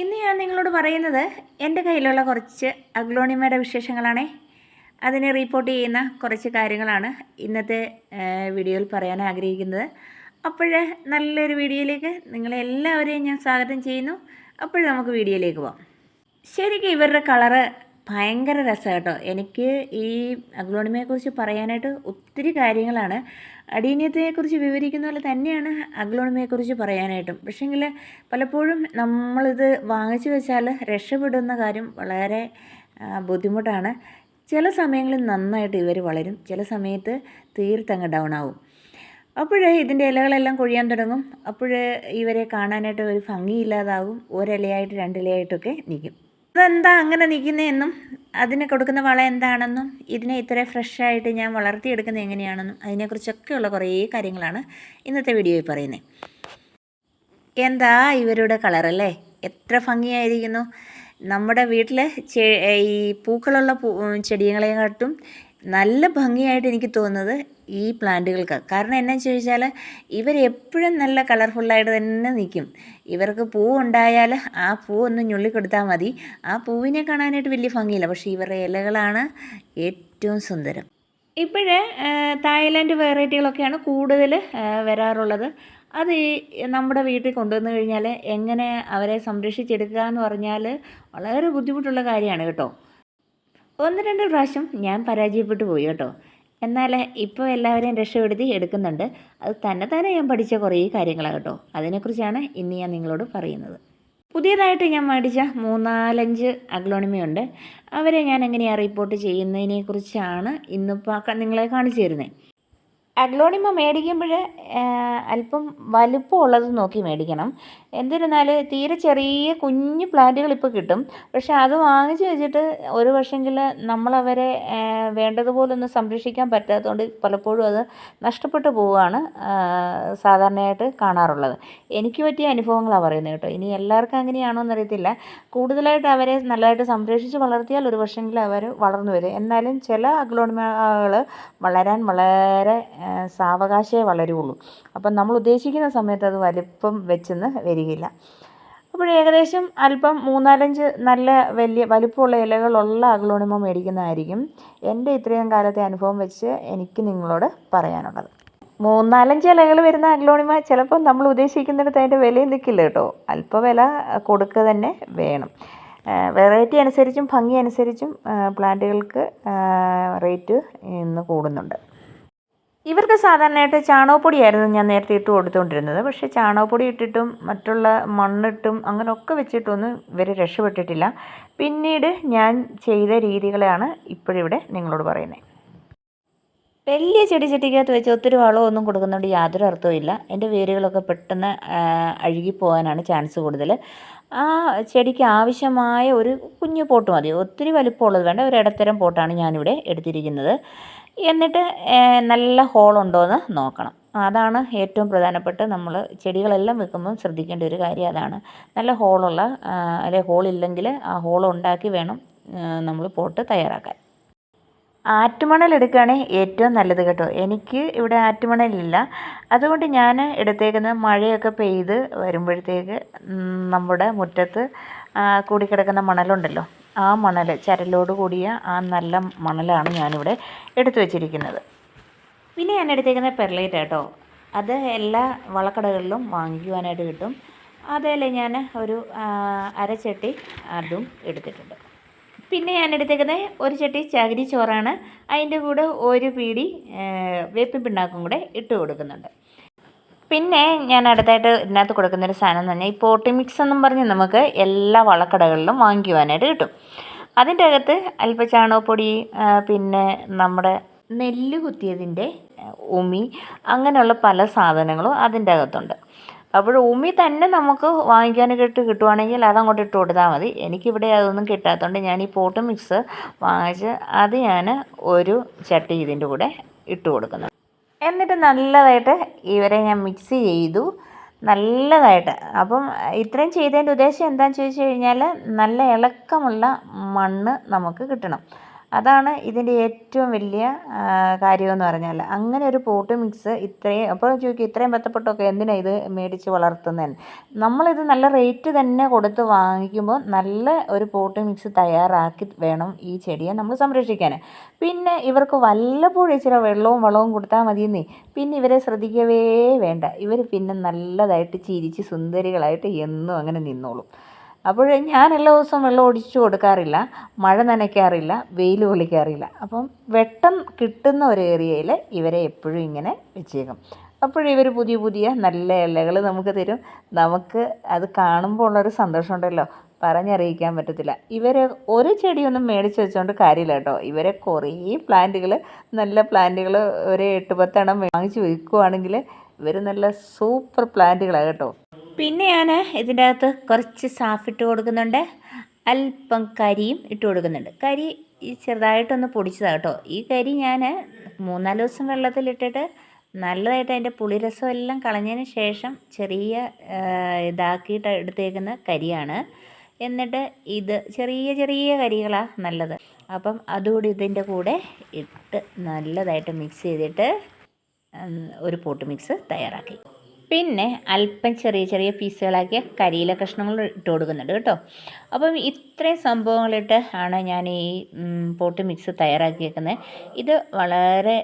ഇന്ന് ഞാൻ നിങ്ങളോട് പറയുന്നത് എന്റെ കയ്യിലുള്ള കുറച്ച് അഗ്ലോണിമയുടെ വിശേഷങ്ങളാണ്. അതിനെ റിപ്പോർട്ട് ചെയ്യുന്ന കുറച്ച് കാര്യങ്ങളാണ് ഇന്നത്തെ വീഡിയോയിൽ പറയാൻ ആഗ്രഹിക്കുന്നത്. അപ്പോൾ നല്ലൊരു വീഡിയോയിലേക്ക് നിങ്ങളെല്ലാവരെയും ഞാൻ സ്വാഗതം ചെയ്യുന്നു. അപ്പോൾ നമുക്ക് വീഡിയോയിലേക്ക് പോകാം ശരിക്കും ഇവരുടെ കളറ് ഭയങ്കര രസമാണ് കേട്ടോ എനിക്ക് ഈ അഗ്ലോണിമയെക്കുറിച്ച് പറയാനായിട്ട് ഒത്തിരി കാര്യങ്ങളാണ്. അടീനിയത്തെക്കുറിച്ച് വിവരിക്കുന്ന പോലെ തന്നെയാണ് അഗ്ലോണിമയെക്കുറിച്ച് പറയാനായിട്ടും. പക്ഷേങ്കിൽ പലപ്പോഴും നമ്മളിത് വാങ്ങിച്ചു വെച്ചാൽ രക്ഷപ്പെടുന്ന കാര്യം വളരെ ബുദ്ധിമുട്ടാണ്. ചില സമയങ്ങളിൽ നന്നായിട്ട് ഇവർ വളരും. ചില സമയത്ത് തീർത്തങ്ങ് ഡൗൺ ആവും അപ്പോഴേ ഇതിന്റെ ഇലകളെല്ലാം കൊഴിയാൻ തുടങ്ങും. അപ്പോഴേ ഇവരെ കാണാനായിട്ട് ഒരു ഭംഗിയില്ലാതാവും ഒരിലയായിട്ട് രണ്ടിലയായിട്ടൊക്കെ നിൽക്കും. അതെന്താ അങ്ങനെ നിൽക്കുന്നതെന്നും അതിന് കൊടുക്കുന്ന വളം എന്താണെന്നും ഇതിനെ ഇത്ര ഫ്രഷായിട്ട് ഞാൻ വളർത്തിയെടുക്കുന്നത് എങ്ങനെയാണെന്നും അതിനെക്കുറിച്ചൊക്കെയുള്ള കുറേ കാര്യങ്ങളാണ് ഇന്നത്തെ വീഡിയോയിൽ പറയുന്നത്. എന്താ ഇവരുടെ കളറല്ലേ എത്ര ഭംഗിയായിരിക്കുന്നു. നമ്മുടെ വീട്ടിൽ ഈ പൂക്കളുള്ള പൂ ചെടികളെക്കാട്ടും നല്ല ഭംഗിയായിട്ട് എനിക്ക് തോന്നുന്നത് ഈ പ്ലാന്റുകൾക്ക്. കാരണം എന്നാന്ന് ചോദിച്ചാൽ ഇവരെപ്പോഴും നല്ല കളർഫുള്ളായിട്ട് തന്നെ നിൽക്കും. ഇവർക്ക് പൂ ഉണ്ടായാൽ ആ പൂ ഒന്ന് ഞുള്ളിക്കൊടുത്താൽ മതി. ആ പൂവിനെ കാണാനായിട്ട് വലിയ ഭംഗിയില്ല. പക്ഷേ ഇവരുടെ ഇലകളാണ് ഏറ്റവും സുന്ദരം. ഇപ്പോഴേ തായ്ലാൻഡ് വെറൈറ്റികളൊക്കെയാണ് കൂടുതൽ വരാറുള്ളത്. അത് ഈ നമ്മുടെ വീട്ടിൽ കൊണ്ടുവന്നു കഴിഞ്ഞാൽ എങ്ങനെ അവരെ സംരക്ഷിച്ചെടുക്കുക എന്ന് പറഞ്ഞാൽ വളരെ ബുദ്ധിമുട്ടുള്ള കാര്യമാണ് കേട്ടോ. ഒന്ന് രണ്ട് പ്രാവശ്യം ഞാൻ പരാജയപ്പെട്ടു പോയി കേട്ടോ. എന്നാൽ ഇപ്പോൾ എല്ലാവരെയും രക്ഷപ്പെടുത്തി എടുക്കുന്നുണ്ട്. അത് തന്നെ തന്നെ ഞാൻ പഠിച്ച കുറേ കാര്യങ്ങളാണ് കേട്ടോ. അതിനെക്കുറിച്ചാണ് ഇന്ന് ഞാൻ നിങ്ങളോട് പറയുന്നത്. പുതിയതായിട്ട് ഞാൻ മേടിച്ച മൂന്നാലഞ്ച് അഗ്ലോണിമയുണ്ട്. അവരെ ഞാൻ എങ്ങനെയാണ് റിപ്പോർട്ട് ചെയ്യുന്നതിനെക്കുറിച്ചാണ് ഇന്നിപ്പോൾ നിങ്ങളെ കാണിച്ചു തരുന്നത് അഗ്ലോണിമ മേടിക്കുമ്പോൾ അല്പം വലുപ്പമുള്ളത് നോക്കി മേടിക്കണം. എന്നിരുന്നാൽ തീരെ ചെറിയ കുഞ്ഞു പ്ലാന്റുകൾ ഇപ്പോൾ കിട്ടും. പക്ഷേ അത് വാങ്ങിച്ച് വെച്ചിട്ട് ഒരു പക്ഷെങ്കിൽ നമ്മളവരെ വേണ്ടതുപോലെ ഒന്ന് സംരക്ഷിക്കാൻ പറ്റാത്തതുകൊണ്ട് പലപ്പോഴും അത് നഷ്ടപ്പെട്ടു പോവുകയാണ് സാധാരണയായിട്ട് കാണാറുള്ളത്. എനിക്ക് പറ്റിയ അനുഭവങ്ങളാണ് പറയുന്നത് കേട്ടോ. ഇനി എല്ലാവർക്കും അങ്ങനെയാണോ എന്നറിയത്തില്ല. കൂടുതലായിട്ട് അവരെ നല്ലതായിട്ട് സംരക്ഷിച്ച് വളർത്തിയാൽ ഒരു പക്ഷെങ്കിൽ അവർ വളർന്നു വരും. എന്നാലും ചില അഗ്ലോണിമകൾ വളരാൻ വളരെ സാവകാശമേ വളരുള്ളൂ. അപ്പം നമ്മൾ ഉദ്ദേശിക്കുന്ന സമയത്ത് അത് വലിപ്പം വെച്ചെന്ന് വരികയില്ല. അപ്പോൾ ഏകദേശം അല്പം മൂന്നാലഞ്ച് നല്ല വലിയ വലിപ്പമുള്ള ഇലകളുള്ള അഗ്ലോണിമ മേടിക്കുന്നതായിരിക്കും എന്റെ ഇത്രയും കാലത്തെ അനുഭവം വെച്ച് എനിക്ക് നിങ്ങളോട് പറയാനുള്ളത്. മൂന്നാലഞ്ച് ഇലകൾ വരുന്ന അഗ്ലോണിമ ചിലപ്പോൾ നമ്മൾ ഉദ്ദേശിക്കുന്നിടത്ത് അതിന്റെ വിലയും നിൽക്കില്ല കേട്ടോ. അല്പ വില കൊടുക്കുക തന്നെ വേണം. വെറൈറ്റി അനുസരിച്ചും ഭംഗി അനുസരിച്ചും പ്ലാന്റുകൾക്ക് റേറ്റ് ഇന്ന് കൂടുന്നുണ്ട്. ഇവർക്ക് സാധാരണയായിട്ട് ചാണകപ്പൊടിയായിരുന്നു ഞാൻ നേരത്തെ ഇട്ട് കൊടുത്തുകൊണ്ടിരുന്നത് പക്ഷേ ചാണകപ്പൊടി ഇട്ടിട്ടും മറ്റുള്ള മണ്ണിട്ടും അങ്ങനെയൊക്കെ വെച്ചിട്ടൊന്നും ഇവർ രക്ഷപ്പെട്ടിട്ടില്ല. പിന്നീട് ഞാൻ ചെയ്ത രീതികളാണ് ഇപ്പോഴിവിടെ നിങ്ങളോട് പറയുന്നത് വലിയ ചെടി ചട്ടിക്കകത്ത് വെച്ച് ഒത്തിരി വളമൊന്നും കൊടുക്കുന്നതുകൊണ്ട് യാതൊരു അർത്ഥവും ഇല്ല എന്റെ വേരുകളൊക്കെ പെട്ടെന്ന് അഴുകി പോകാനാണ് ചാൻസ് കൂടുതൽ. ആ ചെടിക്ക് ആവശ്യമായ ഒരു കുഞ്ഞു പോട്ട് മതി. ഒത്തിരി വലിപ്പമുള്ളത് വേണ്ട. ഒരു ഇടത്തരം പോട്ടാണ് ഞാനിവിടെ എടുത്തിരിക്കുന്നത്. എന്നിട്ട് നല്ല ഹോളുണ്ടോ എന്ന് നോക്കണം. അതാണ് ഏറ്റവും പ്രധാനപ്പെട്ട നമ്മൾ ചെടികളെല്ലാം വെക്കുമ്പോൾ ശ്രദ്ധിക്കേണ്ട ഒരു കാര്യം അതാണ്. നല്ല ഹോളുള്ള അല്ലെ ഹോളില്ലെങ്കിൽ ആ ഹോൾ ഉണ്ടാക്കി വേണം നമ്മൾ പോട്ട് തയ്യാറാക്കാൻ. ആറ്റുമണൽ എടുക്കുകയാണെങ്കിൽ ഏറ്റവും നല്ലത് കേട്ടോ. എനിക്ക് ഇവിടെ ആറ്റുമണലില്ല. അതുകൊണ്ട് ഞാൻ എടുത്തേക്കുന്നത് മഴയൊക്കെ പെയ്ത് വരുമ്പോഴത്തേക്ക് നമ്മുടെ മുറ്റത്ത് കൂടിക്കിടക്കുന്ന മണലുണ്ടല്ലോ. ആ മണൽ ചരലോട് കൂടിയ ആ നല്ല മണലാണ് ഞാനിവിടെ എടുത്തു വച്ചിരിക്കുന്നത്. പിന്നെ ഞാൻ എടുത്തേക്കുന്നത് പെർലൈറ്റ് കേട്ടോ അത് എല്ലാ വളക്കടകളിലും വാങ്ങിക്കുവാനായിട്ട് കിട്ടും. അതേലെ ഞാൻ ഒരു അരച്ചട്ടി അതും എടുത്തിട്ടുണ്ട്. പിന്നെ ഞാൻ എടുത്തേക്കുന്നത് ഒരു ചട്ടി ചകിരി ചോറാണ് അതിന്റെ കൂടെ ഒരു പീടി വേപ്പിൻ പിണ്ണാക്കും കൂടെ ഇട്ട് കൊടുക്കുന്നുണ്ട്. പിന്നെ ഞാൻ അടുത്തായിട്ട് ഇതിനകത്ത് കൊടുക്കുന്നൊരു സാധനം എന്ന് പറഞ്ഞാൽ ഈ പോട്ടി മിക്സ് എന്നും പറഞ്ഞ് നമുക്ക് എല്ലാ വളക്കടകളിലും വാങ്ങിക്കുവാനായിട്ട് കിട്ടും. അതിന്റെ അകത്ത് അല്പ ചാണകപ്പൊടി പിന്നെ നമ്മുടെ നെല്ല് കുത്തിയതിന്റെ ഉമി അങ്ങനെയുള്ള പല സാധനങ്ങളും അതിന്റെ അകത്തുണ്ട്. അപ്പോൾ ഉമി തന്നെ നമുക്ക് വാങ്ങിക്കാനായിട്ട് കിട്ടുവാണെങ്കിൽ അതങ്ങോട്ട് ഇട്ട് കൊടുത്താൽ മതി. എനിക്കിവിടെ അതൊന്നും കിട്ടാത്തതുകൊണ്ട് ഞാൻ ഈ പോട്ട് മിക്സ് വാങ്ങിച്ച് അത് ഞാൻ ഒരു ചട്ടി ഇതിന്റെ കൂടെ ഇട്ട് കൊടുക്കുന്നു. നല്ലതായിട്ട് ഇവരെ ഞാൻ മിക്സ് ചെയ്തു. നല്ലതായിട്ട്. അപ്പം ഇത്രയും ചെയ്തതിന്റെ ഉദ്ദേശം എന്താണെന്ന് ചോദിച്ചു കഴിഞ്ഞാൽ നല്ല ഇളക്കമുള്ള മണ്ണ് നമുക്ക് കിട്ടണം. അതാണ് ഇതിന്റെ ഏറ്റവും വലിയ കാര്യമെന്ന് പറഞ്ഞാൽ അങ്ങനെ ഒരു പോട്ട് മിക്സ് ഇത്രയും അപ്പോൾ ചോദിക്കും ഇത്രയും ബന്ധപ്പെട്ടൊക്കെ എന്തിനാണ് ഇത് മേടിച്ച് വളർത്തുന്നതെന്ന് നമ്മളിത് നല്ല റേറ്റ് തന്നെ കൊടുത്ത് വാങ്ങിക്കുമ്പോൾ നല്ല ഒരു പോട്ട് മിക്സ് തയ്യാറാക്കി വേണം ഈ ചെടിയെ നമ്മൾ സംരക്ഷിക്കാൻ പിന്നെ ഇവർക്ക് വല്ലപ്പോഴും ഇച്ചിരി വെള്ളവും വളവും കൊടുത്താൽ മതിയെന്നേ. പിന്നെ ഇവരെ ശ്രദ്ധിക്കവേ വേണ്ട. ഇവർ പിന്നെ നല്ലതായിട്ട് ചിരിച്ച് സുന്ദരികളായിട്ട് എന്നും അങ്ങനെ നിന്നോളും. അപ്പോൾ ഞാൻ എല്ലാ ദിവസവും വെള്ളം ഒടിച്ചു കൊടുക്കാറില്ല മഴ നനയ്ക്കാറില്ല വെയിൽ കൊള്ളിക്കാറില്ല അപ്പം വെട്ടം കിട്ടുന്ന ഒരു ഏരിയയിൽ ഇവരെ എപ്പോഴും ഇങ്ങനെ വെച്ചേക്കും. അപ്പോഴിവർ പുതിയ പുതിയ നല്ല ഇലകൾ നമുക്ക് തരും. നമുക്ക് അത് കാണുമ്പോൾ ഉള്ളൊരു സന്തോഷമുണ്ടല്ലോ പറഞ്ഞറിയിക്കാൻ പറ്റത്തില്ല. ഇവരെ ഒരു ചെടിയൊന്നും മേടിച്ച് വെച്ചുകൊണ്ട് കാര്യമില്ല കേട്ടോ. ഇവരെ കുറേ പ്ലാന്റുകൾ നല്ല പ്ലാന്റുകൾ ഒരു എട്ട് പത്തെണ്ണം വാങ്ങിച്ച് വയ്ക്കുവാണെങ്കിൽ ഇവർ നല്ല സൂപ്പർ പ്ലാന്റുകളാണ് കേട്ടോ. പിന്നെ ഞാൻ ഇതിന്റെ അകത്ത് കുറച്ച് സാഫ് ഇട്ട് കൊടുക്കുന്നുണ്ട്. അല്പം കരിയും ഇട്ട് കൊടുക്കുന്നുണ്ട്. കരി ചെറുതായിട്ടൊന്ന് പൊടിച്ചതാണ് കേട്ടോ. ഈ കരി ഞാൻ മൂന്നാൽ ദിവസം വെള്ളത്തിലിട്ടിട്ട് നല്ലതായിട്ട് അതിന്റെ പുളിരസം എല്ലാം കളഞ്ഞതിന് ശേഷം ചെറിയ ഇതാക്കിയിട്ട് എടുത്തേക്കുന്ന കരിയാണ്. എന്നിട്ട് ഇത് ചെറിയ ചെറിയ കരികളാണ് നല്ലത്. അപ്പം അതുകൂടി ഇതിന്റെ കൂടെ ഇട്ട് നല്ലതായിട്ട് മിക്സ് ചെയ്തിട്ട് ഒരു പോട്ട് മിക്സ് തയ്യാറാക്കി. പിന്നെ അല്പം ചെറിയ ചെറിയ പീസുകളാക്കിയ കരിയില കഷ്ണങ്ങൾ ഇട്ട് കൊടുക്കുന്നുണ്ട് കേട്ടോ. അപ്പം ഇത്രയും സംഭവങ്ങളിട്ട് ആണ് ഞാൻ ഈ പോട്ട് മിക്സ് തയ്യാറാക്കിയേക്കുന്നത്. ഇത് വളരെ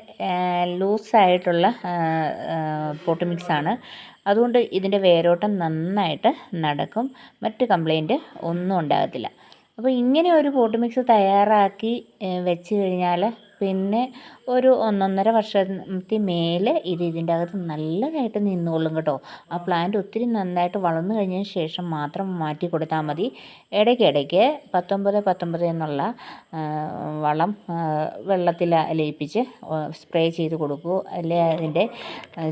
ലൂസായിട്ടുള്ള പോട്ട് മിക്സാണ്. അതുകൊണ്ട് ഇതിന്റെ വേരോട്ടം നന്നായിട്ട് നടക്കും. മറ്റ് കംപ്ലൈന്റ് ഒന്നും ഉണ്ടാകത്തില്ല. അപ്പോൾ ഇങ്ങനെ ഒരു പോട്ട് മിക്സ് തയ്യാറാക്കി വെച്ച് കഴിഞ്ഞാൽ പിന്നെ ഒരു ഒന്നൊന്നര വർഷത്തിൽ മേലെ ഇത് ഇതിന്റെ അകത്ത് നല്ലതായിട്ട് നിന്നോളും കേട്ടോ. ആ പ്ലാന്റ് ഒത്തിരി നന്നായിട്ട് വളർന്നു കഴിഞ്ഞതിന് ശേഷം മാത്രം മാറ്റി കൊടുത്താൽ മതി. ഇടയ്ക്കിടയ്ക്ക് പത്തൊമ്പത് പത്തൊമ്പത് എന്നുള്ള വളം വെള്ളത്തിൽ ലയിപ്പിച്ച് സ്പ്രേ ചെയ്ത് കൊടുക്കുകയോ അല്ലെങ്കിൽ അതിന്റെ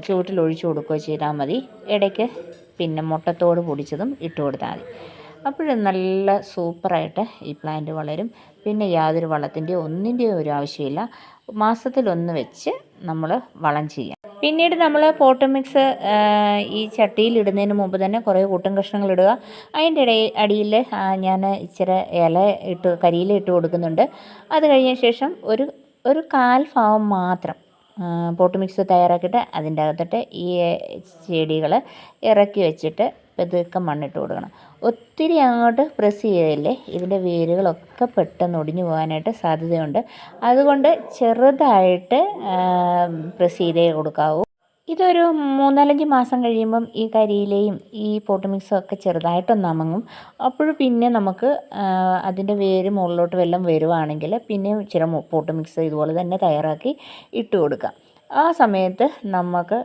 ചുവട്ടിൽ ഒഴിച്ചു കൊടുക്കുകയോ ചെയ്താൽ മതി. ഇടയ്ക്ക് പിന്നെ മുട്ടത്തോട് പൊടിച്ചതും ഇട്ട് കൊടുത്താൽ മതി. അപ്പോഴും നല്ല സൂപ്പറായിട്ട് ഈ പ്ലാന്റ് വളരും. പിന്നെ യാതൊരു വളത്തിന്റെയോ ഒന്നിന്റെയോ ഒരു ആവശ്യമില്ല. മാസത്തിലൊന്ന് വെച്ച് നമ്മൾ വളം ചെയ്യാം. പിന്നീട് നമ്മൾ പോട്ട് മിക്സ് ഈ ചട്ടിയിൽ ഇടുന്നതിന് മുമ്പ് തന്നെ കുറേ കൂട്ടും കഷ്ണങ്ങൾ ഇടുക. അതിന്റെ ഇടയിൽ അടിയിൽ ഞാൻ ഇച്ചിരി ഇല ഇട്ട് കരിയില ഇട്ട് കൊടുക്കുന്നുണ്ട്. അത് കഴിഞ്ഞ ശേഷം ഒരു ഒരു കാൽ ഭാഗം മാത്രം പോട്ട് മിക്സ് തയ്യാറാക്കിയിട്ട് അതിന്റെ അകത്തിട്ട് ഈ ചെടികൾ ഇറക്കി വെച്ചിട്ട് പതുക്കെ മണ്ണിട്ട് കൊടുക്കണം. ഒത്തിരി അങ്ങോട്ട് പ്രസ് ചെയ്തില്ലേ ഇതിന്റെ വേരുകളൊക്കെ പെട്ടെന്ന് ഒടിഞ്ഞു പോകാനായിട്ട് സാധ്യതയുണ്ട്. അതുകൊണ്ട് ചെറുതായിട്ട് പ്രസ് ചെയ്തേ കൊടുക്കാവൂ. ഇതൊരു മൂന്നാലഞ്ച് മാസം കഴിയുമ്പം ഈ കരിയിലയും ഈ പോട്ട് മിക്സും ഒക്കെ ചെറുതായിട്ടൊന്ന് അമങ്ങും. അപ്പോൾ പിന്നെ നമുക്ക് അതിന്റെ വേര് മുകളിലോട്ട് വല്ലതും വരുവാണെങ്കിൽ പിന്നെ ഇച്ചിരി പോട്ട് മിക്സ് ഇതുപോലെ തന്നെ തയ്യാറാക്കി ഇട്ട് കൊടുക്കാം. ആ സമയത്ത് നമുക്ക്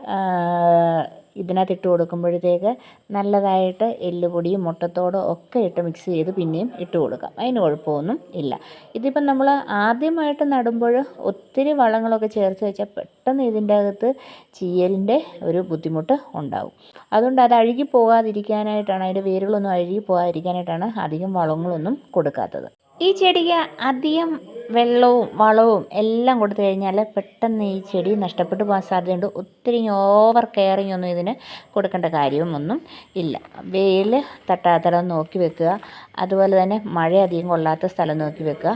ഇതിനകത്ത് ഇട്ട് കൊടുക്കുമ്പോഴത്തേക്ക് നല്ലതായിട്ട് എല്ലുപൊടിയും മുട്ടത്തോടും ഒക്കെ ഇട്ട് മിക്സ് ചെയ്ത് പിന്നെയും ഇട്ട് കൊടുക്കാം. അതിന് കുഴപ്പമൊന്നും ഇല്ല. ഇതിപ്പം നമ്മൾ ആദ്യമായിട്ട് നടുമ്പോൾ ഒത്തിരി വളങ്ങളൊക്കെ ചേർത്ത് വെച്ചാൽ പെട്ടെന്ന് ഇതിന്റെ അകത്ത് ചീയലിന്റെ ഒരു ബുദ്ധിമുട്ട് ഉണ്ടാവും. അതുകൊണ്ട് അത് അഴുകി പോകാതിരിക്കാനായിട്ടാണ് അതിന്റെ വേരുകളൊന്നും അഴുകി പോകാതിരിക്കാനായിട്ടാണ് അധികം വളങ്ങളൊന്നും കൊടുക്കാത്തത്. ഈ ചെടിക്ക് അധികം വെള്ളവും വളവും എല്ലാം കൊടുത്തു കഴിഞ്ഞാൽ പെട്ടെന്ന് ഈ ചെടി നഷ്ടപ്പെട്ടു പോകാൻ സാധ്യതയുണ്ട്. ഒത്തിരി ഓവർ കെയറിങ് ഒന്നും ഇതിന് കൊടുക്കേണ്ട കാര്യമൊന്നും ഇല്ല. വെയിൽ തട്ടാത്തടം നോക്കി വെക്കുക. അതുപോലെ തന്നെ മഴ അധികം കൊള്ളാത്ത സ്ഥലം നോക്കി വെക്കുക.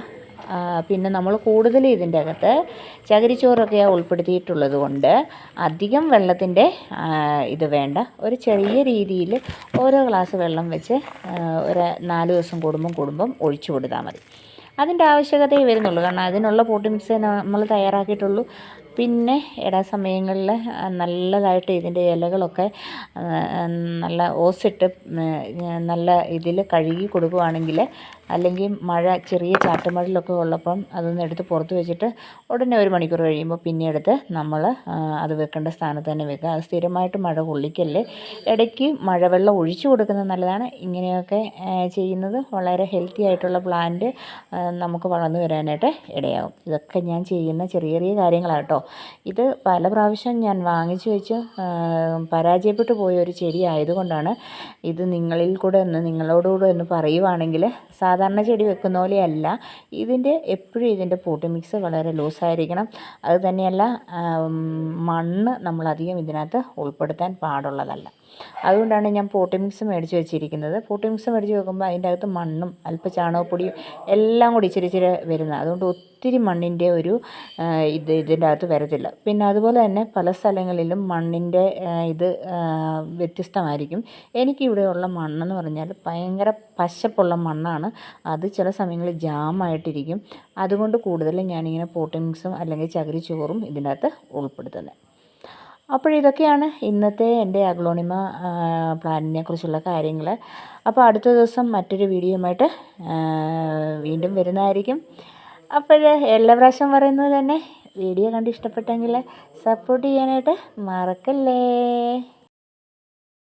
പിന്നെ നമ്മൾ കൂടുതൽ ഇതിന്റെ അകത്ത് ചകിരിച്ചോറൊക്കെ ഉൾപ്പെടുത്തിയിട്ടുള്ളത് കൊണ്ട് അധികം വെള്ളത്തിന്റെ ഇത് വേണ്ട. ഒരു ചെറിയ രീതിയിൽ ഓരോ ഗ്ലാസ് വെള്ളം വെച്ച് ഒരു നാല് ദിവസം കൂടുമ്പം കൂടുമ്പം ഒഴിച്ചു കൊടുത്താൽ മതി. അതിന്റെ ആവശ്യകതയെ വരുന്നുള്ളൂ. കാരണം അതിനുള്ള പോട്ട് നമ്മൾ തയ്യാറാക്കിയിട്ടുള്ളൂ. പിന്നെ ഇടാ സമയങ്ങളിൽ നല്ലതായിട്ട് ഇതിന്റെ ഇലകളൊക്കെ നല്ല ഓസിട്ട് നല്ല ഇതിൽ കഴുകി കൊടുക്കുകയാണെങ്കിൽ അല്ലെങ്കിൽ മഴ ചെറിയ ചാറ്റമഴയിലൊക്കെ ഉള്ളപ്പം അതൊന്ന് എടുത്ത് പുറത്ത് വെച്ചിട്ട് ഉടനെ ഒരു മണിക്കൂർ കഴിയുമ്പോൾ പിന്നെ എടുത്ത് നമ്മൾ അത് വെക്കേണ്ട സ്ഥാനത്ത് തന്നെ വെക്കുക. അത് സ്ഥിരമായിട്ട് മഴ കൊള്ളിക്കല്ലേ. ഇടയ്ക്ക് മഴവെള്ളം ഒഴിച്ചു കൊടുക്കുന്നത് നല്ലതാണ്. ഇങ്ങനെയൊക്കെ ചെയ്യുന്നത് വളരെ ഹെൽത്തി ആയിട്ടുള്ള പ്ലാന്റ് നമുക്ക് വളർന്നു വരാനായിട്ട് ഇടയാകും. ഇതൊക്കെ ഞാൻ ചെയ്യുന്ന ചെറിയ ചെറിയ കാര്യങ്ങളാണ് കേട്ടോ. ഇത് പല പ്രാവശ്യം ഞാൻ വാങ്ങിച്ചു വെച്ച് പരാജയപ്പെട്ടു പോയ ഒരു ചെടി ആയതുകൊണ്ടാണ് ഇത് നിങ്ങളിൽ കൂടെ ഒന്ന് നിങ്ങളോടുകൂടെ ഒന്ന് പറയുവാണെങ്കിൽ സാധാരണ ചെടി വെക്കുന്ന പോലെയല്ല. ഇതിന്റെ എപ്പോഴും ഇതിന്റെ പോട്ട് മിക്സ് വളരെ ലൂസായിരിക്കണം അത് തന്നെയല്ല മണ്ണ് നമ്മളധികം ഇതിനകത്ത് ഉൾപ്പെടുത്താൻ പാടുള്ളതല്ല. അതുകൊണ്ടാണ് ഞാൻ പോട്ടി മിക്സ് മേടിച്ച് വെച്ചിരിക്കുന്നത്. പോട്ടി മിക്സ് മേടിച്ച് വെക്കുമ്പോൾ അതിന്റെ അകത്ത് മണ്ണും അല്പം ചാണകപ്പൊടിയും എല്ലാം കൂടി ഇച്ചിരി ഇച്ചിരി വരുന്നത് അതുകൊണ്ട് ഒത്തിരി മണ്ണിന്റെ ഒരു ഇത് ഇതിന്റെ അകത്ത് വരത്തില്ല. പിന്നെ അതുപോലെ തന്നെ പല സ്ഥലങ്ങളിലും മണ്ണിന്റെ ഇത് വ്യത്യസ്തമായിരിക്കും. എനിക്കിവിടെയുള്ള മണ്ണെന്ന് പറഞ്ഞാൽ ഭയങ്കര പശപ്പുള്ള മണ്ണാണ്. അത് ചില സമയങ്ങളിൽ ജാമായിട്ടിരിക്കും. അതുകൊണ്ട് കൂടുതലും ഞാനിങ്ങനെ പോട്ടി മിക്സും അല്ലെങ്കിൽ ചകിരിച്ചോറും ഇതിന്റെ അകത്ത് ഉൾപ്പെടുത്തുന്നത് അപ്പോൾ ഇതൊക്കെയാണ് ഇന്നത്തെ എന്റെ അഗ്ലോണിമ പ്ലാനിനെ കുറിച്ചുള്ള കാര്യങ്ങൾ. അപ്പോൾ അടുത്ത ദിവസം മറ്റൊരു വീഡിയോയുമായിട്ട് വീണ്ടും വരുന്നതായിരിക്കും. അപ്പോൾ എല്ലാ പ്രാവശ്യം പറയുന്നത് തന്നെ വീഡിയോ കണ്ട് ഇഷ്ടപ്പെട്ടെങ്കിൽ സപ്പോർട്ട് ചെയ്യാനായിട്ട് മറക്കല്ലേ.